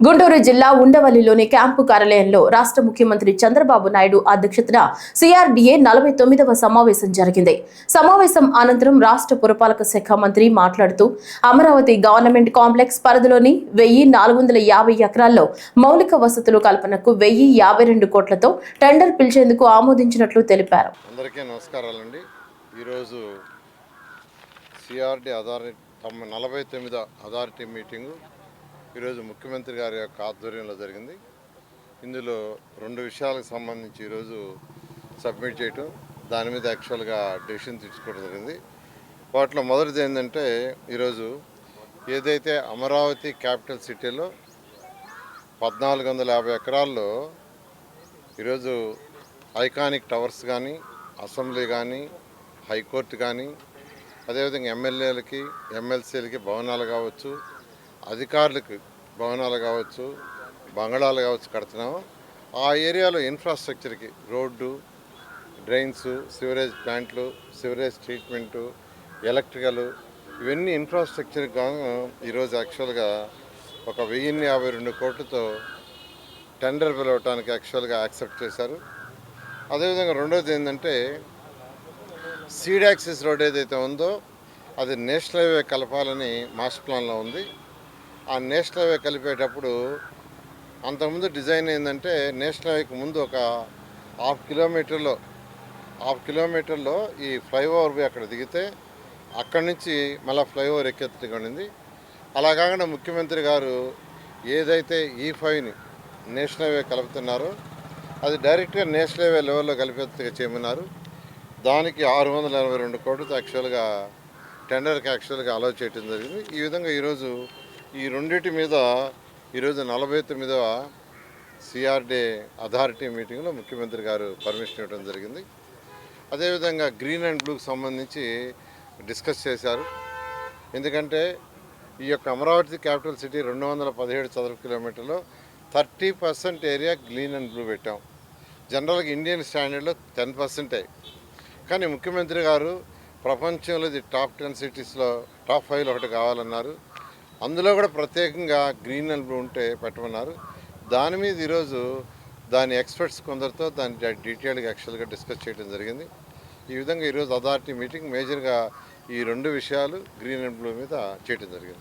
గుంటూరు జిల్లా ఉండవల్లిలోని క్యాంపు కార్యాలయంలో రాష్ట్ర ముఖ్యమంత్రి చంద్రబాబు నాయుడు అధ్యక్షతన సిఆర్డీఏ నలభై తొమ్మిదవ సమావేశం జరిగింది. సమావేశం అనంతరం రాష్ట్ర పురపాలక శాఖ మంత్రి మాట్లాడుతూ అమరావతి గవర్నమెంట్ కాంప్లెక్స్ పరిధిలోని వెయ్యి నాలుగు వందల యాభై ఎకరాల్లో మౌలిక వసతులు కల్పనకు వెయ్యి యాభై రెండు కోట్లతో టెండర్ పిలిచేందుకు ఆమోదించినట్లు తెలిపారు. అందరికీ నమస్కారాలండి. ఈరోజు సిఆర్డి అథారిటీ తమ నలభై తొమ్మిదో అథారిటీ మీటింగు ఈరోజు ముఖ్యమంత్రి గారి యొక్క ఆధ్వర్యంలో జరిగింది. ఇందులో రెండు విషయాలకు సంబంధించి ఈరోజు సబ్మిట్ చేయటం దాని మీద యాక్చువల్గా డెసిషన్ తీసుకోవడం జరిగింది. వాటిలో మొదటిది ఏంటంటే ఈరోజు ఏదైతే అమరావతి క్యాపిటల్ సిటీలో పద్నాలుగు వందల యాభై ఎకరాల్లో ఈరోజు ఐకానిక్ టవర్స్ కానీ అసెంబ్లీ కానీ హైకోర్టు కానీ అదేవిధంగా ఎమ్మెల్యేలకి ఎమ్మెల్సీలకి భవనాలు కావచ్చు అధికారులకు భవనాలు కావచ్చు బంగళాలు కావచ్చు కడుతున్నాము. ఆ ఏరియాలో ఇన్ఫ్రాస్ట్రక్చర్కి రోడ్డు డ్రైన్స్ సివరేజ్ ప్లాంట్లు సివరేజ్ ట్రీట్మెంటు ఎలక్ట్రికల్ ఇవన్నీ ఇన్ఫ్రాస్ట్రక్చర్ గాను ఈరోజు యాక్చువల్గా ఒక వెయ్యిన్ని యాభై రెండు కోట్లతో టెండర్ పిలవటానికి యాక్చువల్గా యాక్సెప్ట్ చేశారు. అదేవిధంగా రెండోది ఏంటంటే సీడాక్సిస్ రోడ్ ఏదైతే ఉందో అది నేషనల్ హైవే కలపాలని మాస్టర్ ప్లాన్లో ఉంది. ఆ నేషనల్ హైవే కలిపేటప్పుడు అంతకుముందు డిజైన్ ఏంటంటే నేషనల్ హైవేకి ముందు ఒక హాఫ్ కిలోమీటర్లో హాఫ్ కిలోమీటర్లో ఈ ఫ్లైఓవర్ పోయి అక్కడ దిగితే అక్కడి నుంచి మళ్ళీ ఫ్లైఓవర్ ఎక్కెత్తుగా ఉండింది. అలా కాకుండా ముఖ్యమంత్రి గారు ఏదైతే ఈ ఫైవ్ని నేషనల్ హైవే కలుపుతున్నారో అది డైరెక్ట్గా నేషనల్ హైవే లెవెల్లో కలిపేట్టుగా చేయమన్నారు. దానికి ఆరు వందల ఎనభై రెండు కోట్లతో యాక్చువల్గా టెండర్కి యాక్చువల్గా అలౌ చేయడం జరిగింది. ఈ విధంగా ఈరోజు ఈ రెండింటి మీద ఈరోజు నలభై తొమ్మిదవ సిఆర్డే అథారిటీ మీటింగ్లో ముఖ్యమంత్రి గారు పర్మిషన్ ఇవ్వడం జరిగింది. అదేవిధంగా గ్రీన్ అండ్ బ్లూకి సంబంధించి డిస్కస్ చేశారు. ఎందుకంటే ఈ యొక్క అమరావతి క్యాపిటల్ సిటీ రెండు వందల పదిహేడు చదరపు కిలోమీటర్లో thirty percent area green and blue పెట్టాం. జనరల్గా ఇండియన్ స్టాండర్డ్లో టెన్ పర్సెంటే. కానీ ముఖ్యమంత్రి గారు ప్రపంచంలో ఇది టాప్ టెన్ సిటీస్లో టాప్ ఫైవ్లో ఒకటి కావాలన్నారు. అందులో కూడా ప్రత్యేకంగా గ్రీన్ అండ్ బ్లూ ఉంటే పెట్టమన్నారు. దాని మీద ఈరోజు దాని ఎక్స్పర్ట్స్ కొందరితో దాని డీటెయిల్గా యాక్చువల్గా డిస్కస్ చేయడం జరిగింది. ఈ విధంగా ఈరోజు అథారిటీ మీటింగ్ మేజర్గా ఈ రెండు విషయాలు గ్రీన్ అండ్ బ్లూ మీద చేయడం జరిగింది.